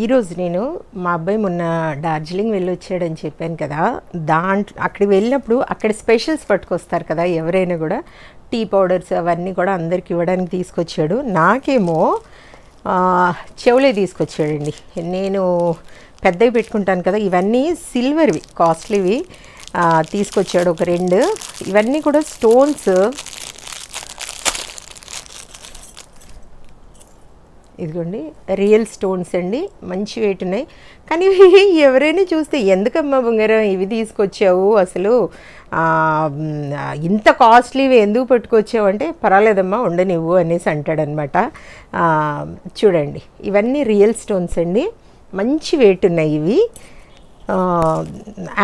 ఈరోజు నేను మా అబ్బాయి మొన్న డార్జిలింగ్ వెళ్ళి వచ్చాడని చెప్పాను కదా దాంట్లో అక్కడికి వెళ్ళినప్పుడు అక్కడ స్పెషల్స్ పట్టుకొస్తారు కదా ఎవరైనా కూడా టీ పౌడర్స్ అవన్నీ కూడా అందరికి ఇవ్వడానికి తీసుకొచ్చాడు. నాకేమో చెవులే తీసుకొచ్చాడండి. నేను పెద్దవి పెట్టుకుంటాను కదా ఇవన్నీ సిల్వర్వి కాస్ట్లీవి తీసుకొచ్చాడు ఒక రెండు. ఇవన్నీ కూడా స్టోన్స్ ఇదిగోండి రియల్ స్టోన్స్ అండి మంచి వెయిట్ ఉన్నాయి కానీ ఎవరైనా చూస్తే ఎందుకమ్మా బంగారం ఇవి తీసుకొచ్చావు అసలు? ఇంత కాస్ట్లీవి ఎందుకు పట్టుకొచ్చావు? అంటే పర్వాలేదమ్మా ఉండనివ్వు అనేసి అంటాడనమాట. చూడండి ఇవన్నీ రియల్ స్టోన్స్ అండి. మంచి వెయిట్ ఉన్నాయి ఇవి. ఆ,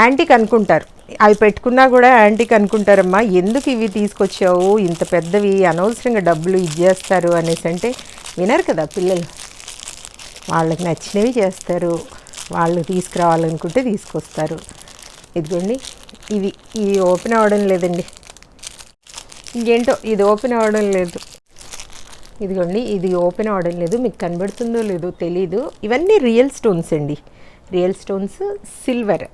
యాంటీక్ అనుకుంటారు. అవి పెట్టుకున్నా కూడా యాంటీక్ అనుకుంటారమ్మా. ఎందుకు ఇవి తీసుకొచ్చావు? ఇంత పెద్దవి అనవసరంగా డబ్బులు ఇచ్చేస్తారు అనేసి అంటే వినరు కదా పిల్లలు. వాళ్ళకి నచ్చినవి చేస్తారు. వాళ్ళు తీసుకురావాలనుకుంటే తీసుకొస్తారు. ఇదిగోండి ఇవి. ఇవి ఓపెన్ అవ్వడం లేదండి. ఇంకేంటో ఇది ఓపెన్ అవ్వడం లేదు. ఇదిగోండి ఇది ఓపెన్ అవ్వడం లేదు. మీకు కనబడుతుందో లేదో తెలీదు. ఇవన్నీ రియల్ స్టోన్స్ అండి. Real stones silver.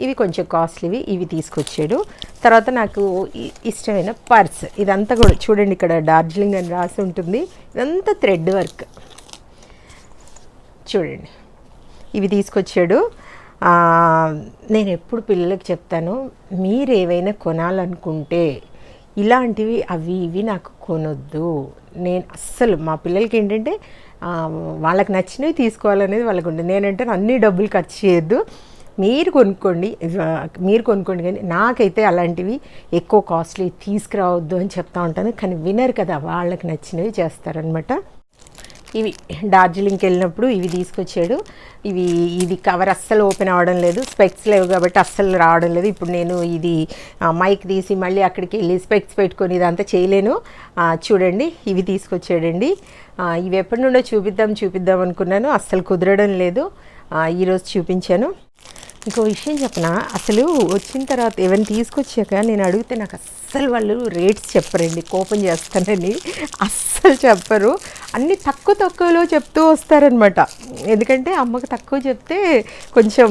ఇవి కొంచెం కాస్ట్లీవి ఇవి తీసుకొచ్చాడు. తర్వాత నాకు ఇ- ఇష్టమైన పర్స్. ఇదంతా కూడా చూడండి ఇక్కడ డార్జిలింగ్ అని రాసి ఉంటుంది. ఇదంతా థ్రెడ్ వర్క్. చూడండి. ఇవి తీసుకొచ్చాడు. నేను ఎప్పుడు పిల్లలకి చెప్తాను మీరు ఏవైనా కొనాలనుకుంటే ఇలాంటివి అవి ఇవి నాకు కొనొద్దు. నేను అస్సలు మా పిల్లలకి ఏంటంటే వాళ్ళకి నచ్చినవి తీసుకోవాలనేది వాళ్ళకు ఉంటుంది నేనంటే అన్ని డబ్బులు ఖర్చు చేయొద్దు. మీరు కొనుక్కోండి మీరు కొనుక్కోండి కానీ నాకైతే అలాంటివి ఎక్కువ కాస్ట్లీ తీసుకురావద్దు అని చెప్తా ఉంటాను. కానీ వినరు కదా వాళ్ళకి నచ్చినవి చేస్తారనమాట ఇవి డార్జిలింగ్కి వెళ్ళినప్పుడు ఇవి తీసుకొచ్చాడు. ఇవి ఇది కవర్ అస్సలు ఓపెన్ అవ్వడం లేదు. స్పెక్స్ లేవు కాబట్టి అస్సలు రావడం లేదు. ఇప్పుడు నేను ఇది మైక్ తీసి మళ్ళీ అక్కడికి వెళ్ళి స్పెక్స్ పెట్టుకొని ఇదంతా చేయలేను. చూడండి ఇవి తీసుకొచ్చాడండి. ఇవి ఎప్పటి నుండో చూపిద్దాం చూపిద్దాం అనుకున్నాను. అస్సలు కుదరడం లేదు. ఈరోజు చూపించాను. ఇంకో విషయం చెప్పనా? అసలు వచ్చిన తర్వాత ఏమైనా తీసుకొచ్చాక నేను అడిగితే నాకు అస్సలు వాళ్ళు రేట్స్ చెప్పరండి కోపం చేస్తానని అస్సలు చెప్పరు. అన్నీ తక్కువ తక్కువలో చెప్తూ వస్తారనమాట ఎందుకంటే అమ్మకు తక్కువ చెప్తే కొంచెం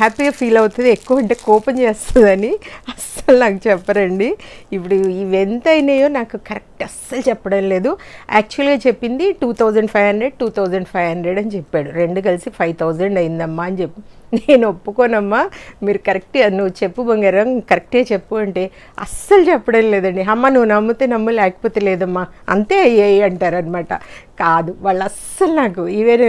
హ్యాపీగా ఫీల్ అవుతుంది ఎక్కువ అంటే కోపం చేస్తుందని అస్సలు నాకు చెప్పరండి. ఇప్పుడు ఇవి ఎంత అయినాయో నాకు కరెక్ట్ అస్సలు చెప్పడం లేదు. యాక్చువల్గా చెప్పింది two thousand five hundred two thousand five hundred అని చెప్పాడు. రెండు కలిసి ఫైవ్ థౌజండ్ అయిందమ్మా అని చెప్పి నేను ఒప్పుకోనమ్మా. మీరు కరెక్టే నువ్వు చెప్పు బంగారం కరెక్టే చెప్పు అంటే అస్సలు చెప్పడం లేదండి. అమ్మ నువ్వు నమ్మితే నమ్ము లేకపోతే లేదమ్మా. అంతే అయ్యాయి అంటారనమాట కాదు వాళ్ళు అస్సలు నాకు ఈవెన్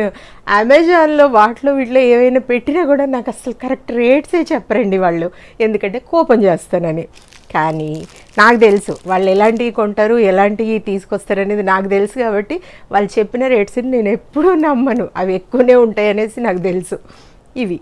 అమెజాన్లో వాటిలో వీటిలో ఏవైనా పెట్టినా కూడా నాకు అస్సలు కరెక్ట్ రేట్సే చెప్పరండి వాళ్ళు. ఎందుకంటే కోపం చేస్తానని. కానీ నాకు తెలుసు వాళ్ళు ఎలాంటివి కొంటారు ఎలాంటివి తీసుకొస్తారు అనేది నాకు తెలుసు కాబట్టి వాళ్ళు చెప్పిన రేట్స్ని నేను ఎప్పుడూ నమ్మను. అవి ఎక్కువనే ఉంటాయి అనేసి నాకు తెలుసు. ఇవి.